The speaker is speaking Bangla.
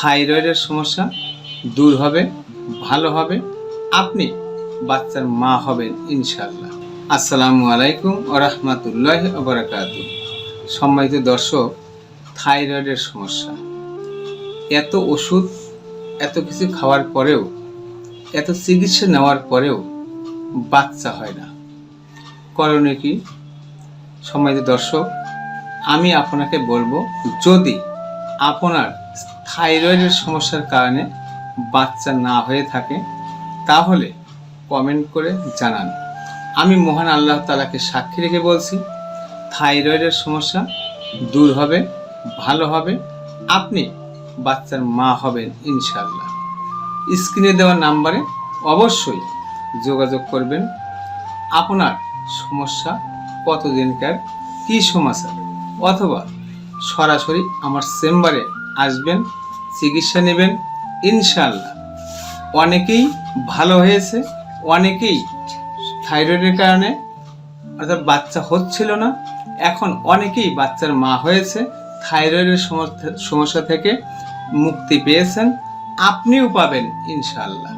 থাইরয়েডের সমস্যা দূর হবে, ভালো হবে। আপনি বাচ্চার মা হবেন ইনশাল্লাহ আসসালামু আলাইকুম ওরহমতুল্লাহ বরাকাত সম্মানিত দর্শক, থাইরয়েডের সমস্যা। এত ওষুধ, এত কিছু খাওয়ার পরেও, এত চিকিৎসা নেওয়ার পরেও বাচ্চা হয় না। করণীয় কি? সম্মানিত দর্শক, আমি আপনাকে বলব, যদি আপনার থাইরয়েডের সমস্যার কারণে বাচ্চা না হয়ে থাকে, তাহলে কমেন্ট করে জানান। আমি মহান আল্লাহ তালাকে সাক্ষী রেখে বলছি, থাইরয়েডের সমস্যা দূর হবে, ভালো হবে, আপনি বাচ্চার মা হবেন ইনশাল্লাহ স্ক্রিনে দেওয়া নাম্বারে অবশ্যই যোগাযোগ করবেন। আপনার সমস্যা কতদিনকার, কী সমস্যা, অথবা সরাসরি আমার চেম্বারে আসবেন। চিকিৎসা নেবেন ইনশাল্লাহ অনেকেই ভালো হয়েছে, অনেকেই থাইরয়েডের কারণে অর্থাৎ বাচ্চা হচ্ছিল না। এখন অনেকেই বাচ্চার মা হয়েছে, থাইরয়েডের সমস্যা- থেকে মুক্তি পেয়েছেন, আপনিও পাবেন ইনশাল্লাহ